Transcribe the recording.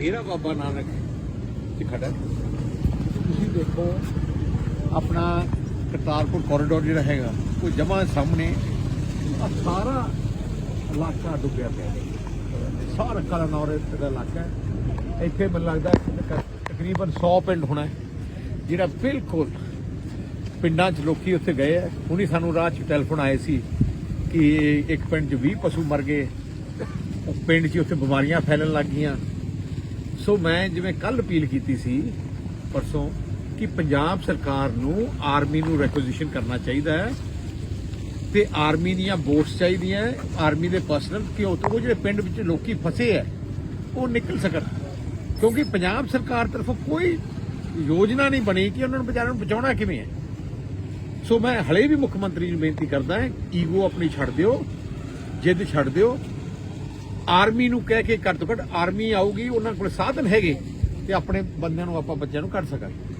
ਡੇਰਾ ਬਾਬਾ ਨਾਨਕ ਚ ਖੜਾ। ਤੁਸੀਂ ਦੇਖੋ, ਆਪਣਾ ਕਰਤਾਰਪੁਰ ਕੋਰੀਡੋਰ ਜਿਹੜਾ ਹੈਗਾ, ਉਹ ਜਮਾਂ ਸਾਹਮਣੇ ਸਾਰਾ ਇਲਾਕਾ ਡੁੱਬਿਆ ਪਿਆ ਸਾਰਾ ਕਲਨੌਰ ਦਾ ਇਲਾਕਾ ਇੱਥੇ ਮੈਨੂੰ ਲੱਗਦਾ ਤਕਰੀਬਨ 100 ਪਿੰਡ ਹੋਣਾ ਜਿਹੜਾ ਬਿਲਕੁਲ ਪਿੰਡਾਂ 'ਚ ਲੋਕੀ ਉੱਥੇ ਗਏ ਆ ਹੁਣੀ ਸਾਨੂੰ ਰਾਹ 'ਚ ਟੈਲੀਫੋਨ ਆਏ ਸੀ ਕਿ ਇੱਕ ਪਿੰਡ 'ਚ 20 ਪਸ਼ੂ ਮਰ ਗਏ। ਪਿੰਡ 'ਚ ਉੱਥੇ ਬਿਮਾਰੀਆਂ ਫੈਲਣ ਲੱਗ ਗਈਆਂ। ਸੋ ਮੈਂ ਜਿਵੇਂ ਕੱਲ ਅਪੀਲ ਕੀਤੀ ਸੀ ਪਰਸੋਂ ਕਿ ਪੰਜਾਬ ਸਰਕਾਰ ਨੂੰ ਆਰਮੀ ਨੂੰ ਰੈਕੁਜੀਸ਼ਨ ਕਰਨਾ ਚਾਹੀਦਾ ਹੈ ਤੇ ਆਰਮੀ ਦੀਆਂ ਬੋਟਸ ਚਾਹੀਦੀਆਂ ਆਰਮੀ ਦੇ ਪਰਸਨਲ ਕਿ ਉਹ ਜਿਹੜੇ ਪਿੰਡ ਵਿੱਚ ਲੋਕੀ ਫਸੇ ਹੈ, ਉਹ ਨਿਕਲ ਸਕਣ। ਕਿਉਂਕਿ ਪੰਜਾਬ ਸਰਕਾਰ ਤਰਫੋਂ ਕੋਈ ਯੋਜਨਾ ਨਹੀਂ ਬਣੀ ਕਿ ਉਹਨਾਂ ਨੂੰ ਵਿਚਾਰਿਆਂ ਨੂੰ ਬਚਾਉਣਾ ਕਿਵੇਂ ਹੈ। ਸੋ ਮੈਂ ਹਲੇ ਵੀ ਮੁੱਖ ਮੰਤਰੀ ਨੂੰ ਬੇਨਤੀ ਕਰਦਾ ਹਾਂ, ਈਗੋ ਆਪਣੀ ਛੱਡ ਦਿਓ, ਜਿੱਦ ਛੱਡ ਦਿਓ ਆਰਮੀ ਨੂੰ ਕਹਿ ਕੇ ਘੱਟ ਤੋਂ ਘੱਟ ਆਰਮੀ ਆਊਗੀ, ਉਹਨਾਂ ਕੋਲ ਸਾਧਨ ਹੈਗੇ ਤੇ ਆਪਣੇ ਬੰਦਿਆਂ ਨੂੰ ਆਪਾਂ ਬੱਚਿਆਂ ਨੂੰ ਕੱਢ ਸਕਾਂਗੇ।